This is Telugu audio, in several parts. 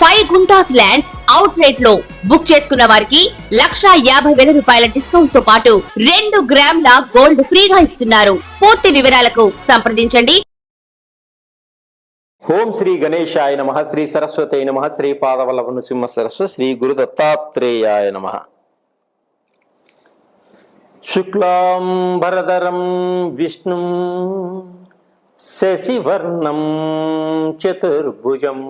ఫైవ్ గుంటాస్ ల్యాండ్ అవుట్ రేట్లో బుక్ చేసుకున్న వారికి లక్షా యాభై వేల రూపాయల డిస్కౌంట్తో పాటు రెండు గ్రాముల గోల్డ్ ఫ్రీగా ఇస్తున్నారు. పూర్తి వివరాలకు సంప్రదించండి. ఓం శ్రీ గణేశాయ నమ శ్రీ సరస్వతి నమ శ్రీ పాదవల్లభ నృసింహ సరస్వ శ్రీ గురు దత్తాత్రేయాయ నమ. శుక్లాం భరదరం విష్ణుం శశివర్ణం చతుర్భుజం.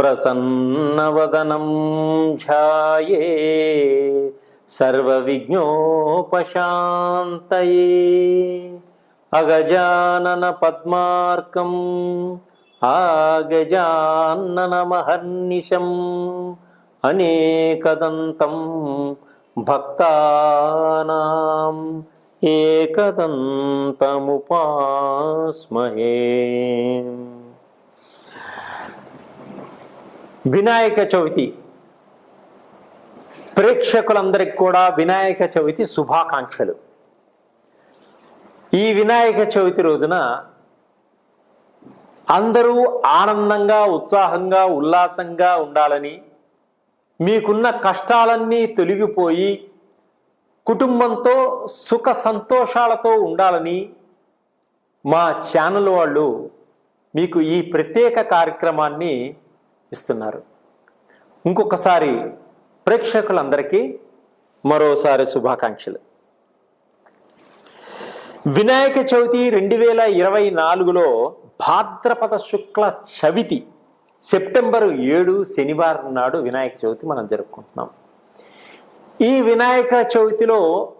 ప్రసన్నవదనం ధ్యాయే. సర్వవిజ్ఞోపశాంతయే అగజానన పద్మార్కం ఆగజానన మహర్నిశం. అనేకదంతం భక్తానాం ఏకదంతముపాస్మహే. వినాయక చవితి. ప్రేక్షకులందరికి కూడా వినాయక చవితి శుభాకాంక్షలు. ఈ వినాయక చవితి రోజున అందరూ ఆనందంగా ఉత్సాహంగా ఉల్లాసంగా ఉండాలని మీకున్న కష్టాలన్నీ తొలగిపోయి కుటుంబంతో సుఖ సంతోషాలతో ఉండాలని మా ఛానల్ వాళ్ళు మీకు ఈ ప్రత్యేక కార్యక్రమాన్ని ఇస్తున్నారు. ఇంకొకసారి ప్రేక్షకులందరికీ మరోసారి శుభాకాంక్షలు. వినాయక చవితి రెండు వేల ఇరవై నాలుగులో భాద్రపద శుక్ల చవితి సెప్టెంబర్ ఏడు శనివారం నాడు వినాయక చవితి మనం జరుపుకుంటున్నాం. ఈ వినాయక చవితిలో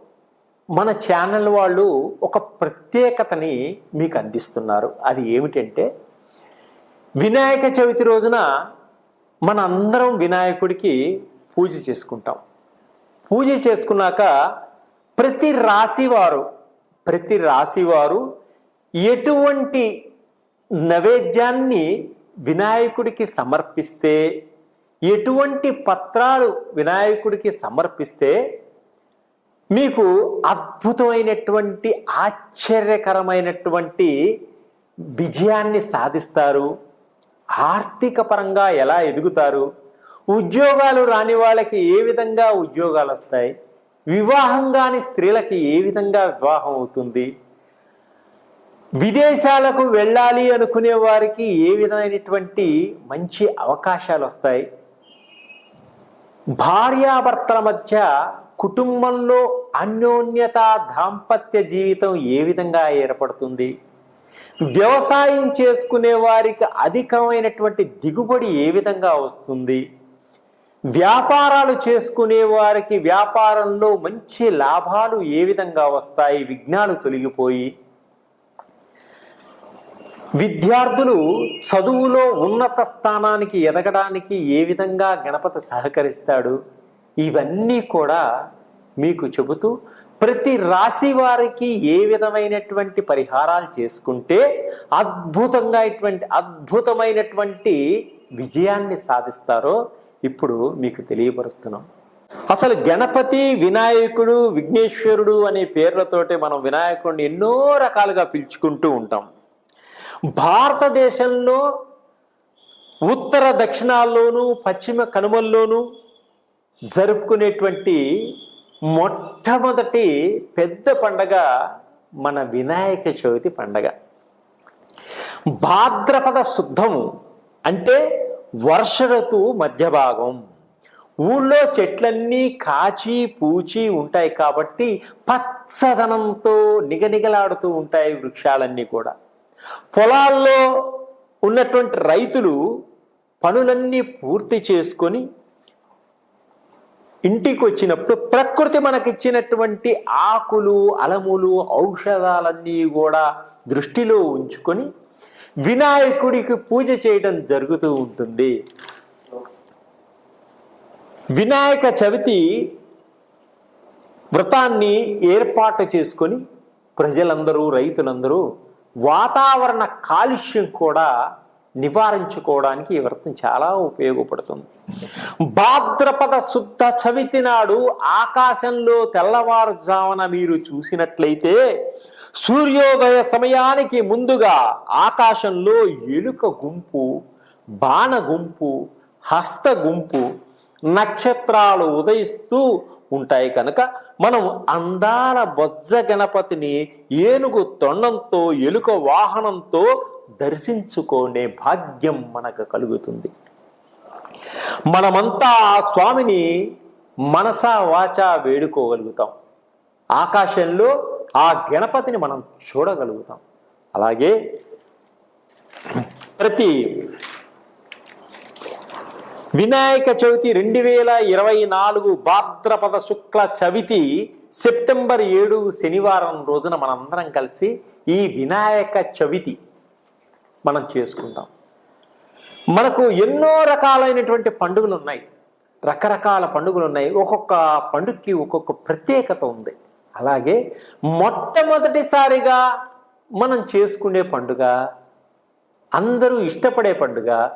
మన ఛానల్ వాళ్ళు ఒక ప్రత్యేకతని మీకు అందిస్తున్నారు. అది ఏమిటంటే వినాయక చవితి రోజున మన అందరం వినాయకుడికి పూజ చేసుకుంటాం. పూజ చేసుకున్నాక ప్రతి రాశివారు ప్రతి రాశివారు ఎటువంటి నైవేద్యాన్ని వినాయకుడికి సమర్పిస్తే ఎటువంటి పత్రాలు వినాయకుడికి సమర్పిస్తే మీకు అద్భుతమైనటువంటి ఆశ్చర్యకరమైనటువంటి విజయాన్ని సాధిస్తారు. ఆర్థిక పరంగా ఎలా ఎదుగుతారు? ఉద్యోగాలు రాని వాళ్ళకి ఏ విధంగా ఉద్యోగాలు వస్తాయి? వివాహం కాని స్త్రీలకి ఏ విధంగా వివాహం అవుతుంది? విదేశాలకు వెళ్ళాలి అనుకునే వారికి ఏ విధమైనటువంటి మంచి అవకాశాలు వస్తాయి? భార్యాభర్తల మధ్య కుటుంబంలో అన్యోన్యత దాంపత్య జీవితం ఏ విధంగా ఏర్పడుతుంది? వ్యవసాయం చేసుకునే వారికి అధికమైనటువంటి దిగుబడి ఏ విధంగా వస్తుంది? వ్యాపారాలు చేసుకునే వారికి వ్యాపారంలో మంచి లాభాలు ఏ విధంగా వస్తాయి? విఘ్నాలు తొలగిపోయి విద్యార్థులు చదువులో ఉన్నత స్థానానికి ఎదగడానికి ఏ విధంగా గణపతి సహకరిస్తాడు? ఇవన్నీ కూడా మీకు చెబుతూ ప్రతి రాశి వారికి ఏ విధమైనటువంటి పరిహారాలు చేసుకుంటే అద్భుతంగా ఇటువంటి అద్భుతమైనటువంటి విజయాన్ని సాధిస్తారో ఇప్పుడు మీకు తెలియపరుస్తున్నాం. అసలు గణపతి వినాయకుడు విఘ్నేశ్వరుడు అనే పేర్లతోటి మనం వినాయకుడిని ఎన్నో రకాలుగా పిలుచుకుంటూ ఉంటాం. భారతదేశంలో ఉత్తర దక్షిణాల్లోనూ పశ్చిమ కనుమల్లోనూ జరుపుకునేటువంటి మొట్టమొదటి పెద్ద పండగ మన వినాయక చవితి పండగ. భాద్రపద శుద్ధము అంటే వర్ష ఋతువు మధ్య భాగం. ఊళ్ళో చెట్లన్నీ కాచి పూచి ఉంటాయి కాబట్టి పచ్చదనంతో నిగనిగలాడుతూ ఉంటాయి వృక్షాలన్నీ కూడా. పొలాల్లో ఉన్నటువంటి రైతులు పనులన్నీ పూర్తి చేసుకొని ఇంటికి వచ్చినప్పుడు ప్రకృతి మనకిచ్చినటువంటి ఆకులు అలములు ఔషధాలన్నీ కూడా దృష్టిలో ఉంచుకొని వినాయకుడికి పూజ చేయడం జరుగుతూ ఉంటుంది. వినాయక చవితి వ్రతాన్ని ఏర్పాటు చేసుకొని ప్రజలందరూ రైతులందరూ వాతావరణ కాలుష్యం కూడా నివారించుకోవడానికి ఈ వ్రతం చాలా ఉపయోగపడుతుంది. భాద్రపద శుద్ధ చవితి నాడు ఆకాశంలో తెల్లవారుజామున మీరు చూసినట్లయితే సూర్యోదయ సమయానికి ముందుగా ఆకాశంలో ఎలుక గుంపు బాణ గుంపు హస్త గుంపు నక్షత్రాలు ఉదయిస్తూ ఉంటాయి కనుక మనం అందాల బొజ్జ గణపతిని ఏనుగు తొండంతో ఎలుక వాహనంతో దర్శించుకునే భాగ్యం మనకు కలుగుతుంది. మనమంతా ఆ స్వామిని మనస వాచ వేడుకోగలుగుతాం. ఆకాశంలో ఆ గణపతిని మనం చూడగలుగుతాం. అలాగే ప్రతి వినాయక చవితి రెండు వేల ఇరవై నాలుగు భాద్రపద శుక్ల చవితి సెప్టెంబర్ ఏడు శనివారం రోజున మనందరం కలిసి ఈ వినాయక చవితి మనం చేసుకుంటాం. మనకు ఎన్నో రకాలైనటువంటి పండుగలు ఉన్నాయి రకరకాల పండుగలు ఉన్నాయి ఒక్కొక్క పండుగకి ఒక్కొక్క ప్రత్యేకత ఉంది. అలాగే మొట్టమొదటిసారిగా మనం చేసుకునే పండుగ అందరూ ఇష్టపడే పండుగ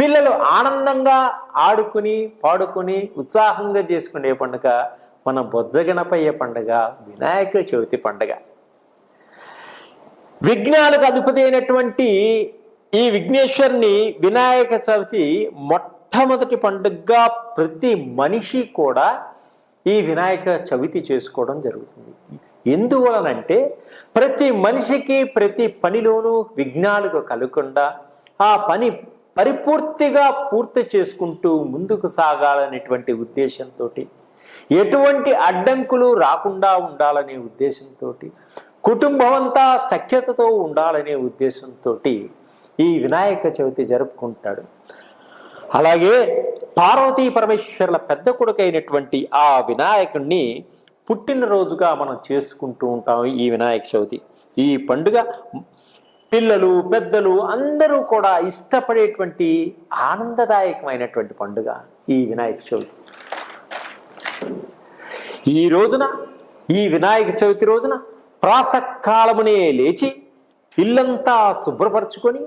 పిల్లలు ఆనందంగా ఆడుకుని పాడుకుని ఉత్సాహంగా చేసుకునే పండుగ మన బొజ్జగణపయ్య పండుగ వినాయక చవితి పండుగ. విఘ్నాలకు అధిపతి అయినటువంటి ఈ విఘ్నేశ్వరుని వినాయక చవితి మొట్టమొదటి పండుగగా ప్రతి మనిషి కూడా ఈ వినాయక చవితి చేసుకోవడం జరుగుతుంది. ఎందువలనంటే ప్రతి మనిషికి ప్రతి పనిలోనూ విఘ్నాలకు కలగకుండా ఆ పని పరిపూర్తిగా పూర్తి చేసుకుంటూ ముందుకు సాగాలనేటువంటి ఉద్దేశంతో ఎటువంటి అడ్డంకులు రాకుండా ఉండాలనే ఉద్దేశంతో కుటుంబం అంతా సఖ్యతతో ఉండాలనే ఉద్దేశంతో ఈ వినాయక చవితి జరుపుకుంటాడు. అలాగే పార్వతీ పరమేశ్వరుల పెద్ద కొడుకైనటువంటి ఆ వినాయకుణ్ణి పుట్టినరోజుగా మనం చేసుకుంటూ ఉంటాం ఈ వినాయక చవితి. ఈ పండుగ పిల్లలు పెద్దలు అందరూ కూడా ఇష్టపడేటువంటి ఆనందదాయకమైనటువంటి పండుగ ఈ వినాయక చవితి. ఈ రోజున ఈ వినాయక చవితి రోజున ప్రాతకాలమునే లేచి ఇల్లంతా శుభ్రపరచుకొని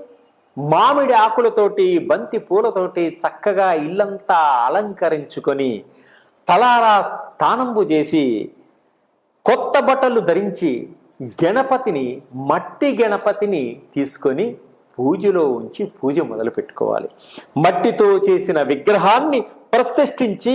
మామిడి ఆకులతోటి బంతి పూలతోటి చక్కగా ఇల్లంతా అలంకరించుకొని తలారా స్థానంబు చేసి కొత్త బట్టలు ధరించి గణపతిని మట్టి గణపతిని తీసుకొని పూజలో ఉంచి పూజ మొదలు పెట్టుకోవాలి మట్టితో చేసిన విగ్రహాన్ని ప్రతిష్ఠించి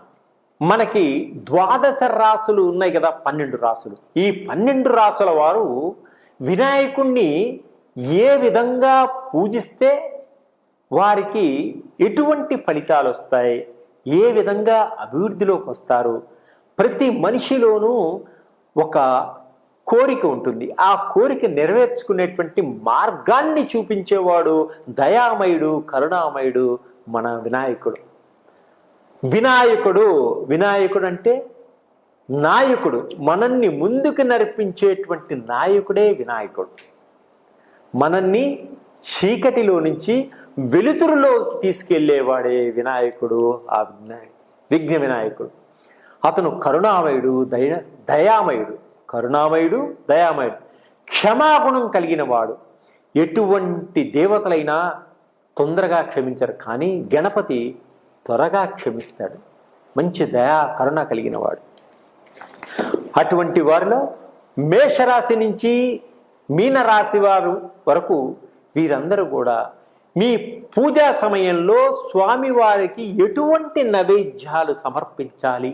మనకి ద్వాదశ రాసులు ఉన్నాయి కదా పన్నెండు రాసులు. ఈ పన్నెండు రాసుల వారు వినాయకుణ్ణి ఏ విధంగా పూజిస్తే వారికి ఎటువంటి ఫలితాలు వస్తాయి ఏ విధంగా అభివృద్ధిలోకి వస్తారు ప్రతి మనిషిలోనూ ఒక కోరిక ఉంటుంది. ఆ కోరిక నెరవేర్చుకునేటువంటి మార్గాన్ని చూపించేవాడు దయామయుడు కరుణామయుడు మన వినాయకుడు. వినాయకుడు వినాయకుడు అంటే నాయకుడు మనల్ని ముందుకు నడిపించేటువంటి నాయకుడే వినాయకుడు. మనల్ని చీకటిలో నుంచి వెలుతురులోకి తీసుకెళ్ళేవాడే వినాయకుడు ఆ విఘ్న వినాయకుడు. అతను కరుణామయుడు దయ దయామయుడు కరుణామయుడు దయామయుడు క్షమాగుణం కలిగిన వాడు. ఎటువంటి దేవతలైనా తొందరగా క్షమించరు. కానీ గణపతి త్వరగా క్షమిస్తాడు. మంచి దయా కరుణ కలిగిన వాడు అటువంటి వారిలో మేషరాశి నుంచి మీనరాశి వారు వరకు వీరందరూ కూడా మీ పూజా సమయంలో స్వామివారికి ఎటువంటి నైవేద్యాలు సమర్పించాలి?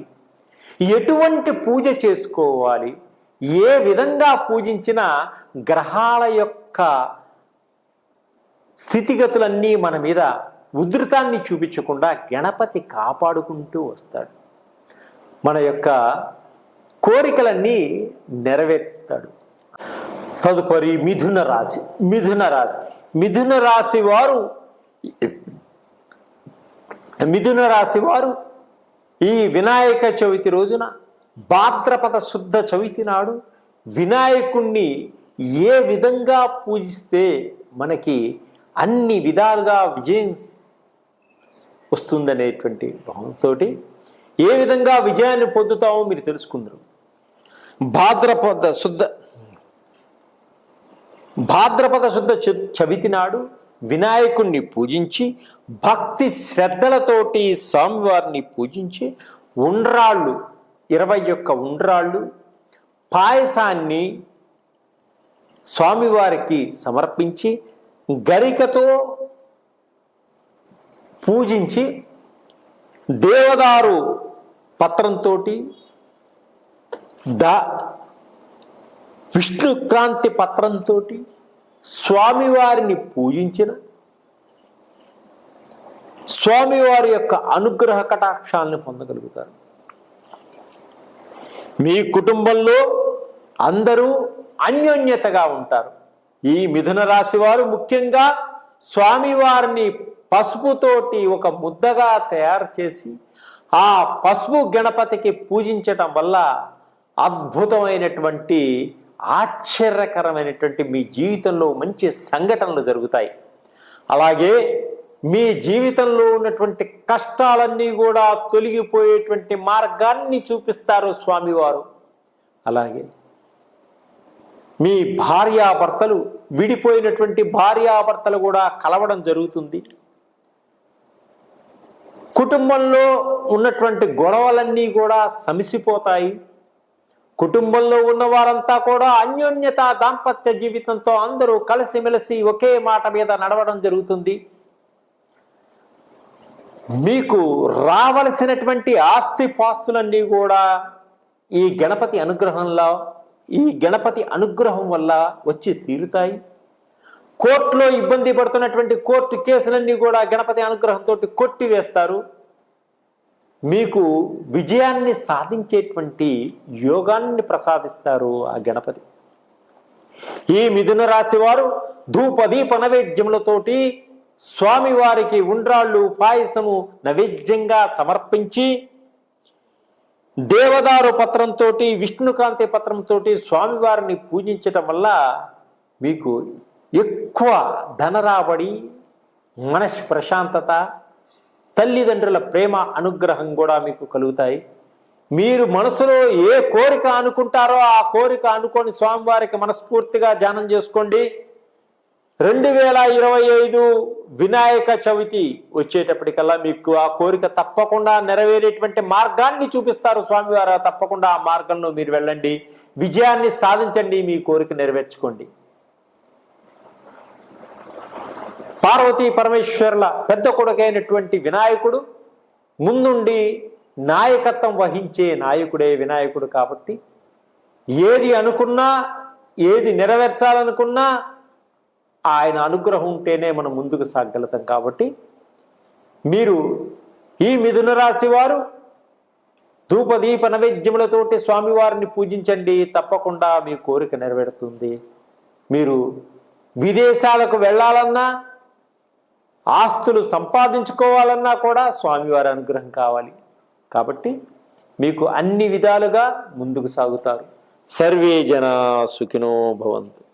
ఎటువంటి పూజ చేసుకోవాలి? ఏ విధంగా పూజించిన గ్రహాల యొక్క స్థితిగతులన్నీ మన మీద ఉధృతాన్ని చూపించకుండా గణపతి కాపాడుకుంటూ వస్తాడు. మన యొక్క కోరికలన్నీ నెరవేర్చుతాడు తదుపరి మిథున రాశి మిథున రాశి. మిథున రాశి వారు మిథున రాశి వారు ఈ వినాయక చవితి రోజున భాద్రపద శుద్ధ చవితి నాడు వినాయకుణ్ణి ఏ విధంగా పూజిస్తే మనకి అన్ని విధాలుగా విజయం వస్తుందనేటువంటి భావంతో ఏ విధంగా విజయాన్ని పొందుతామో మీరు తెలుసుకుందరు. భాద్రపద శుద్ధ భాద్రపద శుద్ధ చ- చవితి నాడు వినాయకుణ్ణి పూజించి భక్తి శ్రద్ధలతోటి స్వామివారిని పూజించి ఉండ్రాళ్ళు ఇరవై ఒక్క ఉండ్రాళ్ళు పాయసాన్ని స్వామివారికి సమర్పించి గరికతో పూజించి దేవదారు పత్రంతో ద విష్ణుక్రాంతి పత్రంతో స్వామివారిని పూజించిన స్వామివారి యొక్క అనుగ్రహ కటాక్షాలను పొందగలుగుతారు. మీ కుటుంబంలో అందరూ అన్యోన్యతగా ఉంటారు. ఈ మిథున రాశి వారు ముఖ్యంగా స్వామివారిని పసుపుతోటి ఒక ముద్దగా తయారు చేసి ఆ పసుపు గణపతికి పూజించటం వల్ల అద్భుతమైనటువంటి ఆశ్చర్యకరమైనటువంటి మీ జీవితంలో మంచి సంఘటనలు జరుగుతాయి. అలాగే మీ జీవితంలో ఉన్నటువంటి కష్టాలన్నీ కూడా తొలగిపోయేటువంటి మార్గాన్ని చూపిస్తారు స్వామివారు. అలాగే మీ భార్యాభర్తలు విడిపోయినటువంటి భార్యాభర్తలు కూడా కలవడం జరుగుతుంది. కుటుంబంలో ఉన్నటువంటి గొడవలన్నీ కూడా సమిసిపోతాయి. కుటుంబంలో ఉన్న వారంతా కూడా అన్యోన్యత దాంపత్య జీవితంతో అందరూ కలిసిమెలిసి ఒకే మాట మీద నడవడం జరుగుతుంది. మీకు రావలసినటువంటి ఆస్తి పాస్తులన్నీ కూడా ఈ గణపతి అనుగ్రహంలో ఈ గణపతి అనుగ్రహం వల్ల వచ్చి తీరుతాయి. కోర్టులో ఇబ్బంది పడుతున్నటువంటి కోర్టు కేసులన్నీ కూడా గణపతి అనుగ్రహంతో కొట్టివేస్తారు. మీకు విజయాన్ని సాధించేటువంటి యోగాన్ని ప్రసాదిస్తారు ఆ గణపతి. ఈ మిథున రాశి వారు ధూపదీప నైవేద్యములతోటి స్వామివారికి ఉండ్రాళ్ళు పాయసము నైవేద్యంగా సమర్పించి దేవదారు పత్రంతో విష్ణుకాంతి పత్రంతో స్వామివారిని పూజించటం వల్ల మీకు ఎక్కువ ధనరాబడి మనస్ ప్రశాంతత తల్లిదండ్రుల ప్రేమ అనుగ్రహం కూడా మీకు కలుగుతాయి. మీరు మనసులో ఏ కోరిక అనుకుంటారో ఆ కోరిక అనుకొని స్వామివారికి మనస్ఫూర్తిగా ధ్యానం చేసుకోండి. రెండు వేల ఇరవై ఐదు వినాయక చవితి వచ్చేటప్పటికల్లా మీకు ఆ కోరిక తప్పకుండా నెరవేరేటువంటి మార్గాన్ని చూపిస్తారు స్వామివారు. తప్పకుండా ఆ మార్గంలో మీరు వెళ్ళండి. విజయాన్ని సాధించండి. మీ కోరిక నెరవేర్చుకోండి. పార్వతీ పరమేశ్వర్ల పెద్ద కొడుకైనటువంటి వినాయకుడు ముందుండి నాయకత్వం వహించే నాయకుడే వినాయకుడు కాబట్టి ఏది అనుకున్నా ఏది నెరవేర్చాలనుకున్నా ఆయన అనుగ్రహం ఉంటేనే మనం ముందుకు సాగలుగుతాం కాబట్టి మీరు ఈ మిథున రాశి వారు ధూపదీప నైవేద్యములతోటి స్వామివారిని పూజించండి తప్పకుండా మీ కోరిక నెరవేరుతుంది. మీరు విదేశాలకు వెళ్ళాలన్నా ఆస్తులు సంపాదించుకోవాలన్నా కూడా స్వామివారి అనుగ్రహం కావాలి. కాబట్టి మీకు అన్ని విధాలుగా ముందుకు సాగుతారు. సర్వే జన సుఖినో భవంతు.